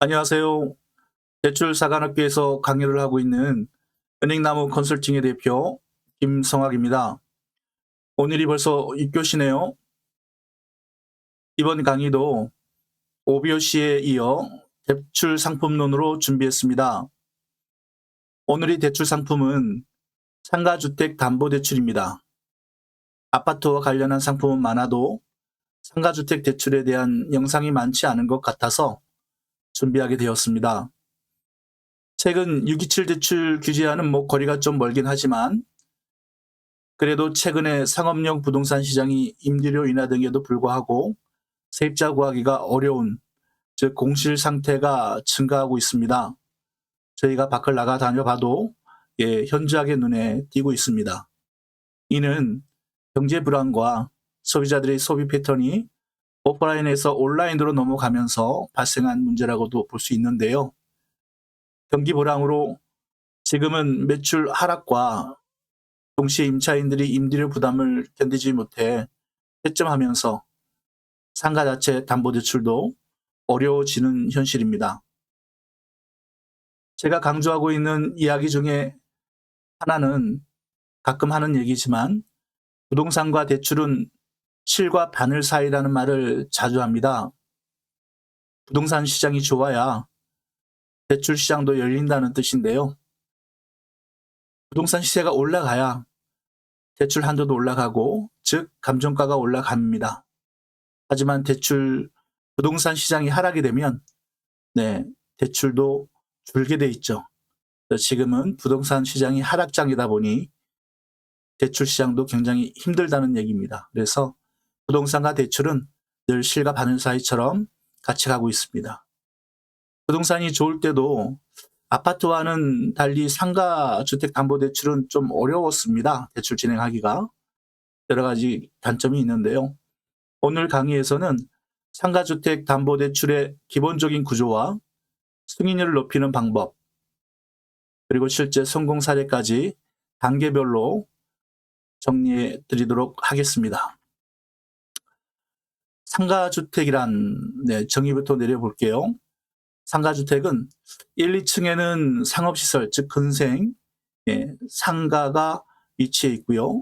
안녕하세요. 대출사관학교에서 강의를 하고 있는 은행나무 컨설팅의 대표 김성학입니다. 오늘이 벌써 6교시네요. 이번 강의도 5교시에 이어 대출 상품론으로 준비했습니다. 오늘의 대출 상품은 상가주택 담보대출입니다. 아파트와 관련한 상품은 많아도 상가주택 대출에 대한 영상이 많지 않은 것 같아서 준비하게 되었습니다. 최근 627 대출 규제와는 뭐 거리가 좀 멀긴 하지만 그래도 최근에 상업용 부동산 시장이 임대료 인하 등에도 불구하고 세입자 구하기가 어려운 즉 공실 상태가 증가하고 있습니다. 저희가 밖을 나가 다녀봐도 예, 현저하게 눈에 띄고 있습니다. 이는 경제 불안과 소비자들의 소비 패턴이 오프라인에서 온라인으로 넘어가면서 발생한 문제라고도 볼 수 있는데요. 경기 불황으로 지금은 매출 하락과 동시에 임차인들이 임대료 부담을 견디지 못해 채점하면서 상가 자체 담보 대출도 어려워지는 현실입니다. 제가 강조하고 있는 이야기 중에 하나는 가끔 하는 얘기지만 부동산과 대출은 실과 바늘 사이라는 말을 자주 합니다. 부동산 시장이 좋아야 대출 시장도 열린다는 뜻인데요. 부동산 시세가 올라가야 대출 한도도 올라가고, 즉, 감정가가 올라갑니다. 하지만 대출, 부동산 시장이 하락이 되면, 네, 대출도 줄게 돼 있죠. 지금은 부동산 시장이 하락장이다 보니 대출 시장도 굉장히 힘들다는 얘기입니다. 그래서 부동산과 대출은 늘 실과 바늘 사이처럼 같이 가고 있습니다. 부동산이 좋을 때도 아파트와는 달리 상가 주택 담보 대출은 좀 어려웠습니다. 대출 진행하기가 여러 가지 단점이 있는데요. 오늘 강의에서는 상가 주택 담보 대출의 기본적인 구조와 승인율을 높이는 방법 그리고 실제 성공 사례까지 단계별로 정리해 드리도록 하겠습니다. 상가주택이란 네, 정의부터 내려볼게요. 상가주택은 1, 2층에는 상업시설, 즉 근생, 예, 상가가 위치해 있고요.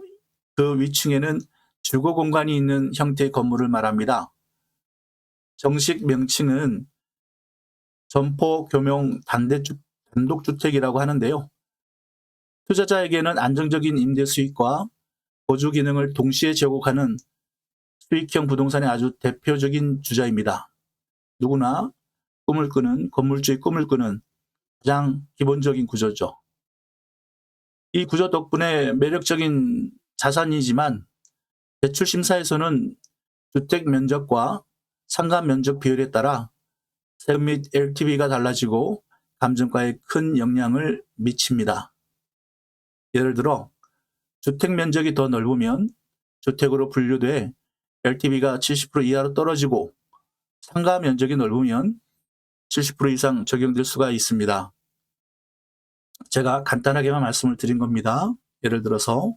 그 위층에는 주거 공간이 있는 형태의 건물을 말합니다. 정식 명칭은 점포 교명 단대주, 단독주택이라고 하는데요. 투자자에게는 안정적인 임대 수익과 보조 기능을 동시에 제공하는 수익형 부동산의 아주 대표적인 주자입니다. 누구나 꿈을 꾸는 건물주의 꿈을 꾸는 가장 기본적인 구조죠. 이 구조 덕분에 매력적인 자산이지만 대출 심사에서는 주택 면적과 상가 면적 비율에 따라 세금 및 LTV가 달라지고 감정가에 큰 영향을 미칩니다. 예를 들어 주택 면적이 더 넓으면 주택으로 분류돼 LTV가 70% 이하로 떨어지고 상가 면적이 넓으면 70% 이상 적용될 수가 있습니다. 제가 간단하게만 말씀을 드린 겁니다. 예를 들어서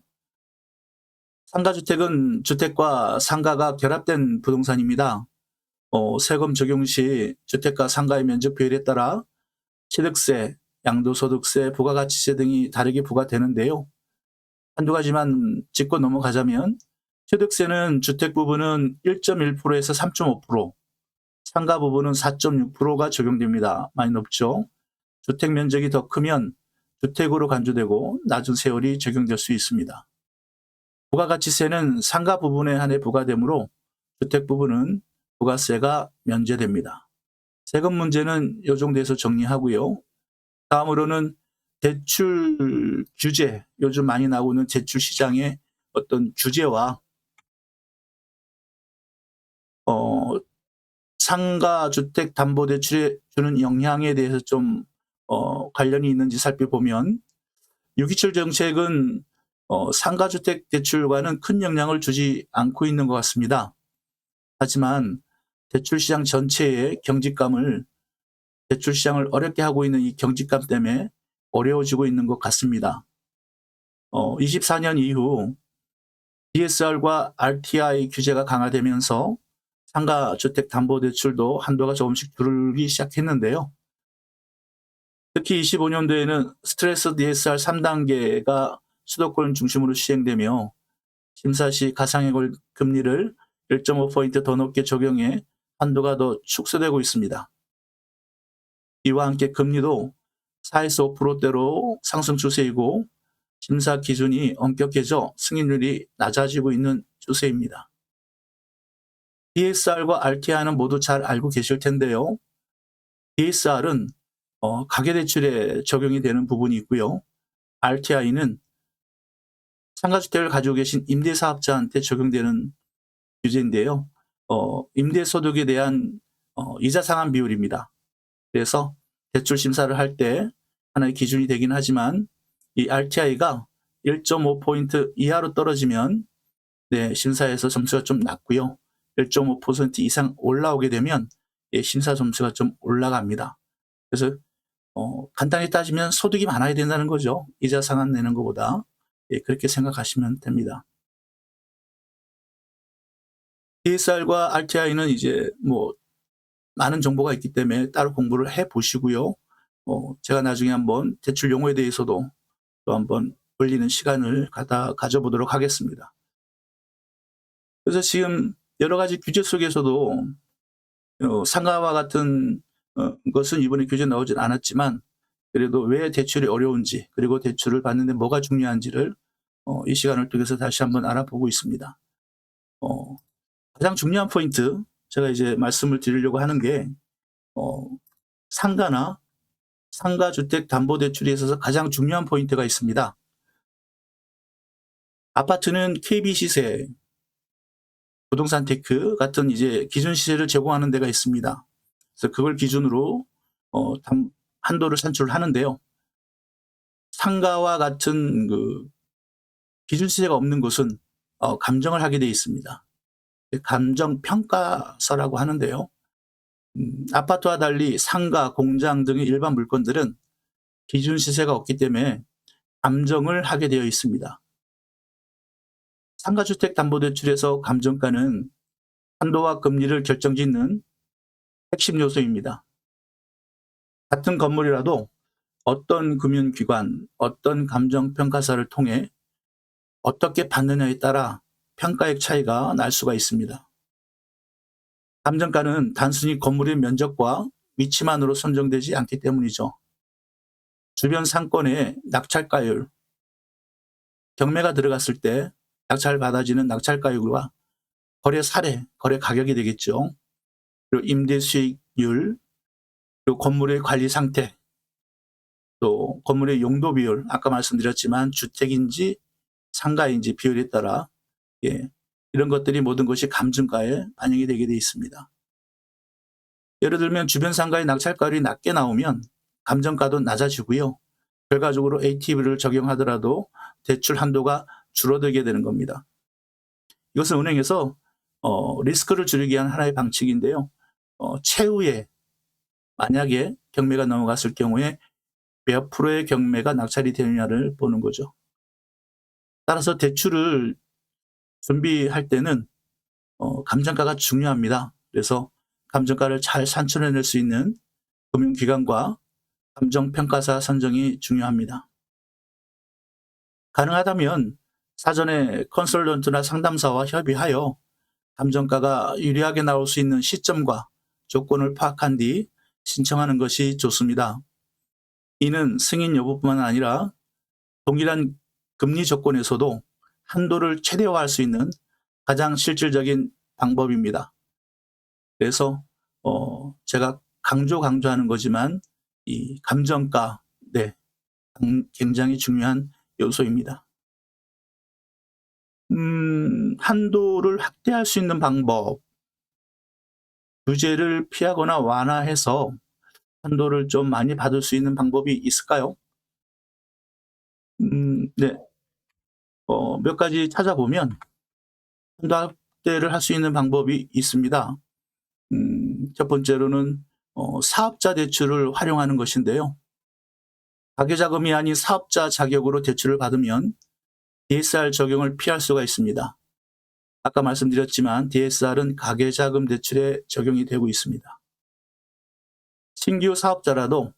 상가주택은 주택과 상가가 결합된 부동산입니다. 어, 세금 적용 시 주택과 상가의 면적 비율에 따라 취득세, 양도소득세, 부가가치세 등이 다르게 부과되는데요. 한두 가지만 짚고 넘어가자면 취득세는 주택 부분은 1.1%에서 3.5%, 상가 부분은 4.6%가 적용됩니다. 많이 높죠? 주택 면적이 더 크면 주택으로 간주되고 낮은 세율이 적용될 수 있습니다. 부가가치세는 상가 부분에 한해 부과되므로 주택 부분은 부가세가 면제됩니다. 세금 문제는 이 정도에서 정리하고요. 다음으로는 대출 규제, 요즘 많이 나오는 대출 시장의 어떤 규제와 어, 상가 주택 담보 대출에 주는 영향에 대해서 좀 어, 관련이 있는지 살펴보면 627 정책은 어, 상가 주택 대출과는 큰 영향을 주지 않고 있는 것 같습니다. 하지만 대출 시장 전체의 경직감을 대출 시장을 어렵게 하고 있는 이 경직감 때문에 어려워지고 있는 것 같습니다. 어, 24년 이후 DSR과 RTI 규제가 강화되면서 상가 주택 담보 대출도 한도가 조금씩 줄기 시작했는데요. 특히 25년도에는 스트레스 DSR 3단계가 수도권 중심으로 시행되며 심사 시 가상의 금리를 1.5포인트 더 높게 적용해 한도가 더 축소되고 있습니다. 이와 함께 금리도 4에서 5%대로 상승 추세이고 심사 기준이 엄격해져 승인률이 낮아지고 있는 추세입니다. DSR과 RTI는 모두 잘 알고 계실 텐데요. DSR은 어, 가계대출에 적용이 되는 부분이 있고요. RTI는 상가주택을 가지고 계신 임대사업자한테 적용되는 규제인데요. 어, 임대소득에 대한 어, 이자 상환 비율입니다. 그래서 대출 심사를 할 때 하나의 기준이 되긴 하지만 이 RTI가 1.5포인트 이하로 떨어지면 네, 심사에서 점수가 좀 낮고요. 1.5% 이상 올라오게 되면 예, 심사 점수가 좀 올라갑니다. 그래서 어, 간단히 따지면 소득이 많아야 된다는 거죠. 이자 상환 내는 것보다 예, 그렇게 생각하시면 됩니다. DSR과 RTI는 이제 뭐 많은 정보가 있기 때문에 따로 공부를 해 보시고요. 어, 제가 나중에 한번 대출 용어에 대해서도 또 한번 올리는 시간을 가다 가져보도록 하겠습니다. 그래서 지금 여러 가지 규제 속에서도 어, 상가와 같은 어, 것은 이번에 규제 나오진 않았지만 그래도 왜 대출이 어려운지 그리고 대출을 받는데 뭐가 중요한지를 어, 이 시간을 통해서 다시 한번 알아보고 있습니다. 어, 가장 중요한 포인트 제가 이제 말씀을 드리려고 하는 게 어, 상가나 상가주택 담보대출에 있어서 가장 중요한 포인트가 있습니다. 아파트는 KB 시세, 부동산 테크 같은 이제 기준 시세를 제공하는 데가 있습니다. 그래서 그걸 기준으로 어, 담, 한도를 산출하는데요. 상가와 같은 그 기준 시세가 없는 곳은 어, 감정을 하게 돼 있습니다. 감정 평가서라고 하는데요. 음, 아파트와 달리 상가, 공장 등의 일반 물건들은 기준 시세가 없기 때문에 감정을 하게 되어 있습니다. 상가주택 담보대출에서 감정가는 한도와 금리를 결정짓는 핵심 요소입니다. 같은 건물이라도 어떤 금융기관, 어떤 감정평가사를 통해 어떻게 받느냐에 따라 평가액 차이가 날 수가 있습니다. 감정가는 단순히 건물의 면적과 위치만으로 선정되지 않기 때문이죠. 주변 상권의 낙찰가율, 경매가 들어갔을 때 낙찰 받아지는 낙찰가율과 거래 사례, 거래 가격이 되겠죠. 그리고 임대 수익률, 그리고 건물의 관리 상태, 또 건물의 용도 비율, 아까 말씀드렸지만 주택인지 상가인지 비율에 따라 예, 이런 것들이 모든 것이 감정가에 반영이 되게 되어 있습니다. 예를 들면 주변 상가의 낙찰가율이 낮게 나오면 감정가도 낮아지고요. 결과적으로 ATV를 적용하더라도 대출 한도가 줄어들게 되는 겁니다. 이것은 은행에서 어, 리스크를 줄이기 위한 하나의 방식인데요. 어, 최후에 만약에 경매가 넘어갔을 경우에 몇 프로의 경매가 낙찰이 되느냐를 보는 거죠. 따라서 대출을 준비할 때는 어, 감정가가 중요합니다. 그래서 감정가를 잘 산출해낼 수 있는 금융기관과 감정평가사 선정이 중요합니다. 가능하다면 사전에 컨설턴트나 상담사와 협의하여 감정가가 유리하게 나올 수 있는 시점과 조건을 파악한 뒤 신청하는 것이 좋습니다. 이는 승인 여부뿐만 아니라 동일한 금리 조건에서도 한도를 최대화할 수 있는 가장 실질적인 방법입니다. 그래서 어 제가 강조 강조하는 거지만 이 감정가 네 굉장히 중요한 요소입니다. 음, 한도를 확대할 수 있는 방법, 규제를 피하거나 완화해서 한도를 좀 많이 받을 수 있는 방법이 있을까요? 음, 네. 어, 몇 가지 찾아보면 한도 확대를 할 수 있는 방법이 있습니다. 음, 첫 번째로는 어, 사업자 대출을 활용하는 것인데요. 가계 자금이 아닌 사업자 자격으로 대출을 받으면 DSR 적용을 피할 수가 있습니다. 아까 말씀드렸지만 DSR은 가계자금 대출에 적용이 되고 있습니다. 신규 사업자라도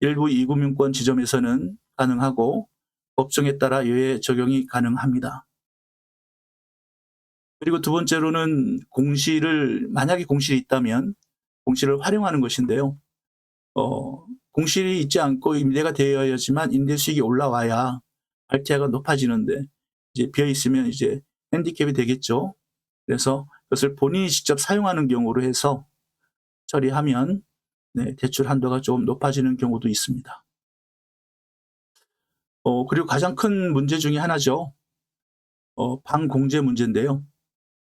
일부 이금융권 지점에서는 가능하고 법정에 따라 예외 적용이 가능합니다. 그리고 두 번째로는 공시를 만약에 공실이 있다면 공시를 활용하는 것인데요. 어, 공실이 있지 않고 임대가 되어야지만 임대 수익이 올라와야 RTI가 높아지는데 이제 비어 있으면 이제 핸디캡이 되겠죠. 그래서 그것을 본인이 직접 사용하는 경우로 해서 처리하면 네, 대출 한도가 좀 높아지는 경우도 있습니다. 어, 그리고 가장 큰 문제 중에 하나죠. 어, 방 공제 문제인데요.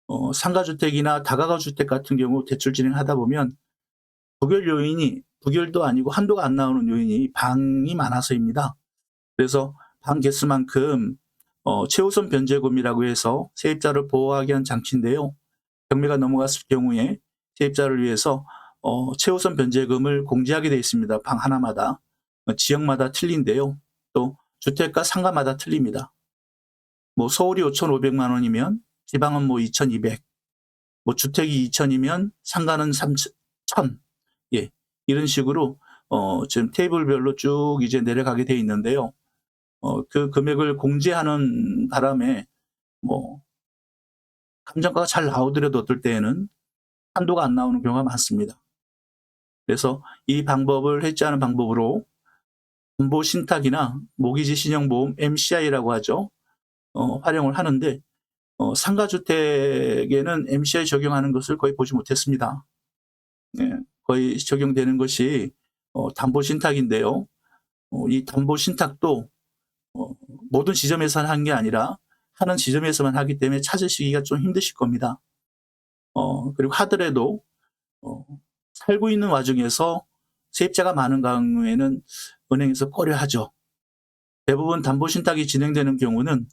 어, 상가주택이나 다가가주택 같은 경우 대출 진행하다 보면 부결 요인이 부결도 아니고 한도가 안 나오는 요인이 방이 많아서입니다. 그래서 방 개수만큼 어, 최우선 변제금이라고 해서 세입자를 보호하기 위한 장치인데요. 경매가 넘어갔을 경우에 세입자를 위해서 어, 최우선 변제금을 공제하게 되어 있습니다. 방 하나마다 어, 지역마다 틀린데요. 또 주택가 상가마다 틀립니다. 뭐 서울이 5,500만 원이면 지방은 뭐 2,200, 뭐 주택이 2,000이면 상가는 3,000, 예 이런 식으로 어, 지금 테이블별로 쭉 이제 내려가게 돼 있는데요. 어, 그 금액을 공제하는 바람에 뭐 감정가가 잘 나오더라도 어떨 때에는 한도가 안 나오는 경우가 많습니다. 그래서 이 방법을 해지하는 방법으로 담보 신탁이나 모기지 신용보험 MCI라고 하죠. 어, 활용을 하는데 어, 상가주택에는 MCI 적용하는 것을 거의 보지 못했습니다. 네, 거의 적용되는 것이 어, 담보 신탁인데요. 어, 이 담보 신탁도 어, 모든 지점에서 하는 게 아니라 하는 지점에서만 하기 때문에 찾으시기가 좀 힘드실 겁니다. 어, 그리고 하더라도 어, 살고 있는 와중에서 세입자가 많은 경우에는 은행에서 꺼려하죠. 대부분 담보신탁이 진행되는 경우는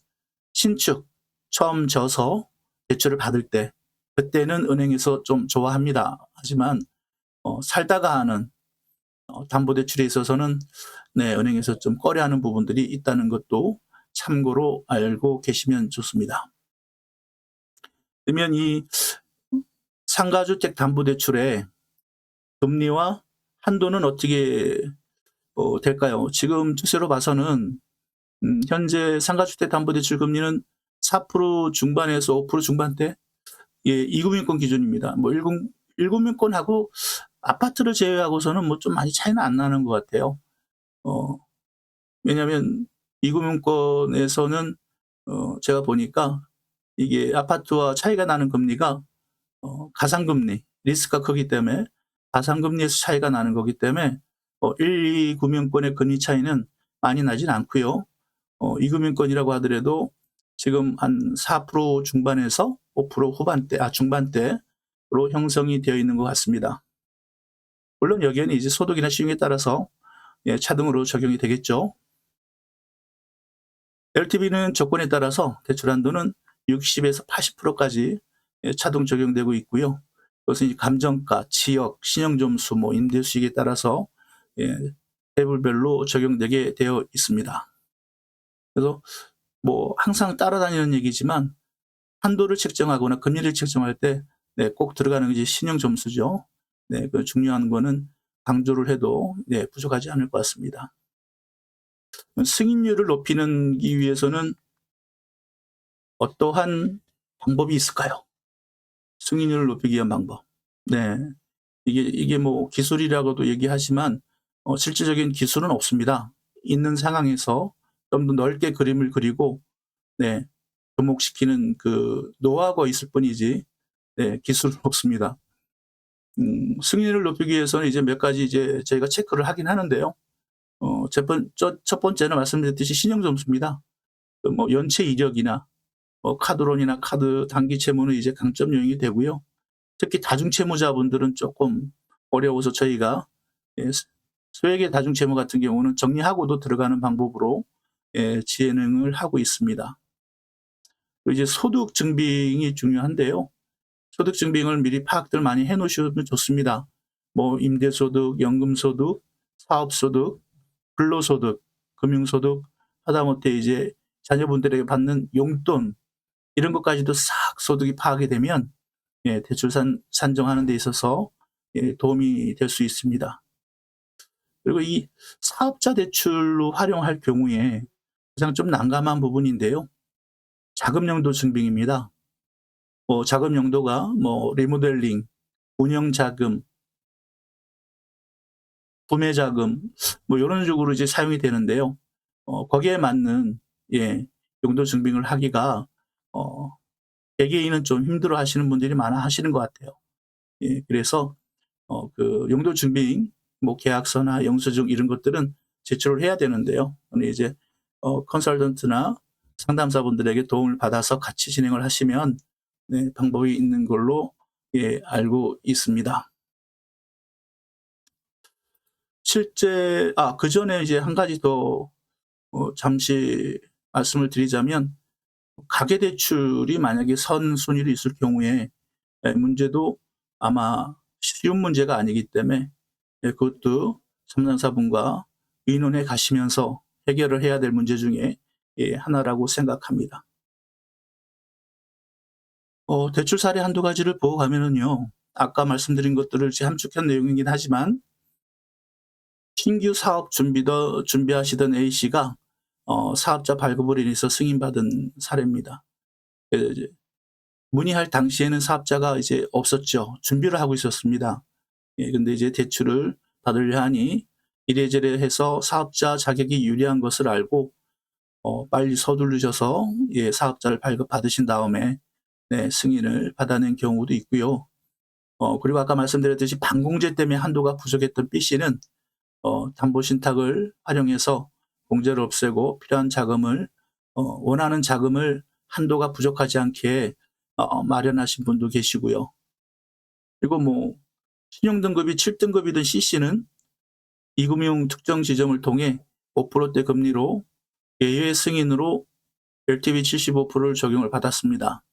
신축, 처음 져서 대출을 받을 때 그때는 은행에서 좀 좋아합니다. 하지만 어, 살다가 하는 어, 담보대출에 있어서는 네, 은행에서 좀 꺼려하는 부분들이 있다는 것도 참고로 알고 계시면 좋습니다. 그러면 이 상가주택 담보대출의 금리와 한도는 어떻게 어, 될까요? 지금 추세로 봐서는 음, 현재 상가주택 담보대출 금리는 4% 중반에서 5% 중반대 예, 2금융권 기준입니다. 뭐 1금, 1금융권하고 아파트를 제외하고서는 뭐 좀 많이 차이는 안 나는 것 같아요. 어, 왜냐하면 이금융권에서는 어, 제가 보니까 이게 아파트와 차이가 나는 금리가 어, 가상금리 리스크가 크기 때문에 가상금리에서 차이가 나는 거기 때문에 어, 1, 2 금융권의 금리 차이는 많이 나진 않고요. 어, 2금융권이라고 하더라도 지금 한 4% 중반에서 5% 후반대, 아 중반대로 형성이 되어 있는 것 같습니다. 물론 여기에는 이제 소득이나 시중에 따라서 예, 차등으로 적용이 되겠죠. LTV는 조건에 따라서 대출 한도는 60에서 80%까지 예, 차등 적용되고 있고요. 그것은 감정가, 지역, 신용점수, 뭐 임대 수익에 따라서 예, 테이블별로 적용되게 되어 있습니다. 그래서 뭐 항상 따라다니는 얘기지만 한도를 책정하거나 금리를 책정할 때 네, 꼭 들어가는 것이 신용 점수죠. 네, 그 중요한 거는 강조를 해도 네, 부족하지 않을 것 같습니다. 승인율을 높이는 기 위해서는 어떠한 방법이 있을까요? 승인율을 높이기 위한 방법. 네. 이게, 이게 뭐 기술이라고도 얘기하지만, 어, 실질적인 기술은 없습니다. 있는 상황에서 좀 더 넓게 그림을 그리고, 네. 접목시키는 그 노하우가 있을 뿐이지, 네. 기술은 없습니다. 음, 승인을 높이기 위해서는 이제 몇 가지 이제 저희가 체크를 하긴 하는데요. 어, 첫, 번, 첫 번째는 말씀드렸듯이 신용 점수입니다. 그뭐 연체 이력이나 뭐 카드론이나 카드 단기 채무는 이제 강점 요인이 되고요. 특히 다중 채무자분들은 조금 어려워서 저희가 예, 소액의 다중 채무 같은 경우는 정리하고도 들어가는 방법으로 예, 진행을 하고 있습니다. 이제 소득 증빙이 중요한데요. 소득 증빙을 미리 파악들 많이 해 놓으시면 좋습니다. 뭐 임대소득, 연금소득, 사업소득, 근로소득, 금융소득, 하다못해 이제 자녀분들에게 받는 용돈 이런 것까지도 싹 소득이 파악이 되면 예, 대출 산, 산정하는 데 있어서 예, 도움이 될 수 있습니다. 그리고 이 사업자 대출로 활용할 경우에 가장 좀 난감한 부분인데요. 자금 용도 증빙입니다. 뭐 자금 용도가 뭐 리모델링, 운영 자금, 구매 자금 뭐 이런 식으로 이제 사용이 되는데요. 어, 거기에 맞는 예, 용도 증빙을 하기가 어, 개개인은 좀 힘들어 하시는 분들이 많아 하시는 것 같아요. 예, 그래서 어, 그 용도 증빙, 뭐 계약서나 영수증 이런 것들은 제출을 해야 되는데요. 근데 이제 어, 컨설턴트나 상담사분들에게 도움을 받아서 같이 진행을 하시면 네, 방법이 있는 걸로 예, 알고 있습니다. 실제 아 그 전에 이제 한 가지 더 어, 잠시 말씀을 드리자면 가계 대출이 만약에 선순위로 있을 경우에 예, 문제도 아마 쉬운 문제가 아니기 때문에 예, 그것도 상담사분과 의논해 가시면서 해결을 해야 될 문제 중에 예, 하나라고 생각합니다. 어, 대출 사례 한두 가지를 보고 가면은요, 아까 말씀드린 것들을 함축한 내용이긴 하지만, 신규 사업 준비더, 준비하시던 A씨가 어, 사업자 발급으로 인해서 승인받은 사례입니다. 문의할 당시에는 사업자가 이제 없었죠. 준비를 하고 있었습니다. 예, 근데 이제 대출을 받으려 하니 이래저래 해서 사업자 자격이 유리한 것을 알고 어, 빨리 서두르셔서 예, 사업자를 발급 받으신 다음에 네, 승인을 받아낸 경우도 있고요. 어, 그리고 아까 말씀드렸듯이 반공제 때문에 한도가 부족했던 B씨는 어, 담보 신탁을 활용해서 공제를 없애고 필요한 자금을 어, 원하는 자금을 한도가 부족하지 않게 어, 마련하신 분도 계시고요. 그리고 뭐 신용등급이 7등급이던 C씨는 이금융 특정 지점을 통해 5%대 금리로 예외 승인으로 LTV 75%를 적용을 받았습니다.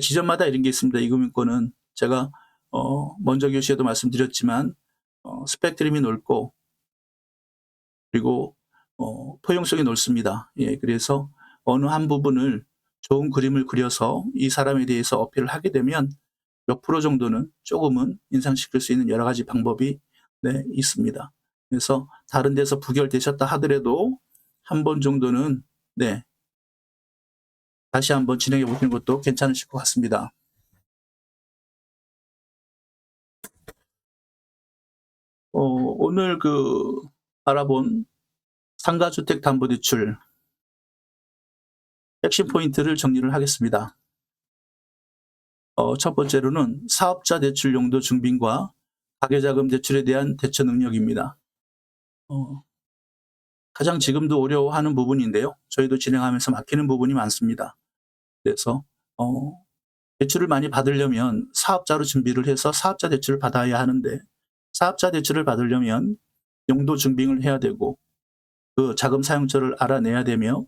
지점마다 이런 게 있습니다. 이 금융권은 제가 어, 먼저 교시에도 말씀드렸지만 어, 스펙트럼이 넓고 그리고 어, 포용성이 넓습니다. 예, 그래서 어느 한 부분을 좋은 그림을 그려서 이 사람에 대해서 어필을 하게 되면 몇 프로 정도는 조금은 인상시킬 수 있는 여러 가지 방법이 네, 있습니다. 그래서 다른 데서 부결되셨다 하더라도 한 번 정도는 네, 다시 한번 진행해 보시는 것도 괜찮으실 것 같습니다. 어, 오늘 그 알아본 상가주택 담보대출 핵심 포인트를 정리를 하겠습니다. 어, 첫 번째로는 사업자 대출 용도 증빙과 가계자금 대출에 대한 대처 능력입니다. 어, 가장 지금도 어려워하는 부분인데요. 저희도 진행하면서 막히는 부분이 많습니다. 그래서 어, 대출을 많이 받으려면 사업자로 준비를 해서 사업자 대출을 받아야 하는데 사업자 대출을 받으려면 용도 증빙을 해야 되고 그 자금 사용처를 알아내야 되며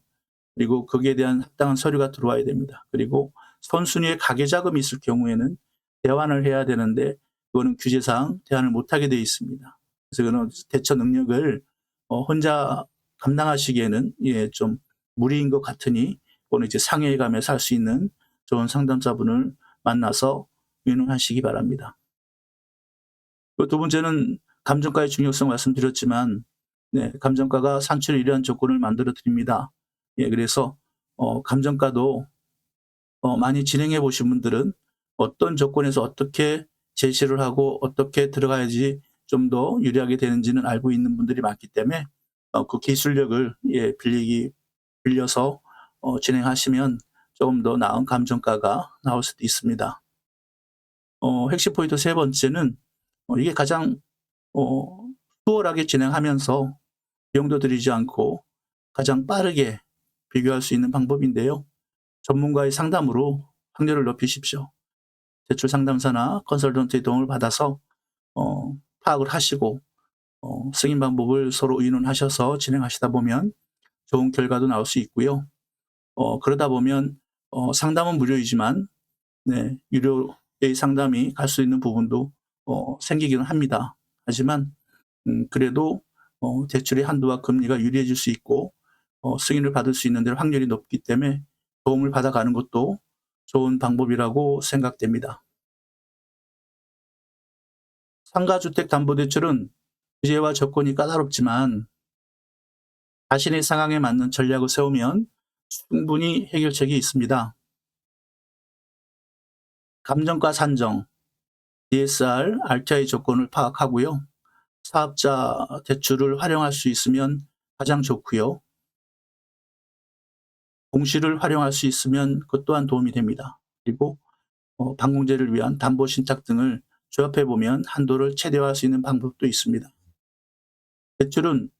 그리고 거기에 대한 합당한 서류가 들어와야 됩니다. 그리고 선순위에 가계 자금이 있을 경우에는 대환을 해야 되는데 그거는 규제상 대환을 못하게 되어 있습니다. 그래서 그는 대처 능력을 어, 혼자 감당하시기에는 예, 좀 무리인 것 같으니 오늘 이제 상해에 가면서 할 수 있는 좋은 상담자분을 만나서 의논하시기 바랍니다. 두 번째는 감정가의 중요성 말씀드렸지만 네, 감정가가 산출에 이러한 조건을 만들어 드립니다. 예, 그래서 어, 감정가도 어, 많이 진행해 보신 분들은 어떤 조건에서 어떻게 제시를 하고 어떻게 들어가야지 좀 더 유리하게 되는지는 알고 있는 분들이 많기 때문에 어, 그 기술력을 예, 빌리기 빌려서 어, 진행하시면 조금 더 나은 감정가가 나올 수도 있습니다. 어, 핵심 포인트 세 번째는 어, 이게 가장 어, 수월하게 진행하면서 비용도 들이지 않고 가장 빠르게 비교할 수 있는 방법인데요. 전문가의 상담으로 확률을 높이십시오. 대출 상담사나 컨설턴트의 도움을 받아서 어, 파악을 하시고 어, 승인 방법을 서로 의논하셔서 진행하시다 보면 좋은 결과도 나올 수 있고요. 어, 그러다 보면 어, 상담은 무료이지만 네, 유료의 상담이 갈 수 있는 부분도 어, 생기기는 합니다. 하지만 음, 그래도 어, 대출의 한도와 금리가 유리해질 수 있고 어, 승인을 받을 수 있는 데 확률이 높기 때문에 도움을 받아가는 것도 좋은 방법이라고 생각됩니다. 상가주택담보대출은 규제와 조건이 까다롭지만 자신의 상황에 맞는 전략을 세우면 충분히 해결책이 있습니다. 감정가 산정, DSR, RTI 조건을 파악하고요. 사업자 대출을 활용할 수 있으면 가장 좋고요. 공시를 활용할 수 있으면 그것 또한 도움이 됩니다. 그리고 어, 방공제를 위한 담보 신탁 등을 조합해 보면 한도를 최대화할 수 있는 방법도 있습니다. 대출은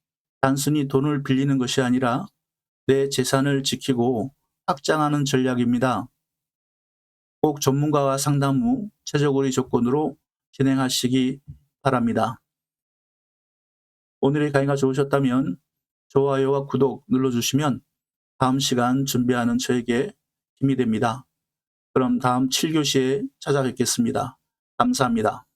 단순히 돈을 빌리는 것이 아니라 내 재산을 지키고 확장하는 전략입니다. 꼭 전문가와 상담 후 최저고리 조건으로 진행하시기 바랍니다. 오늘의 강의가 좋으셨다면 좋아요와 구독 눌러주시면 다음 시간 준비하는 저에게 힘이 됩니다. 그럼 다음 7교시에 찾아뵙겠습니다. 감사합니다.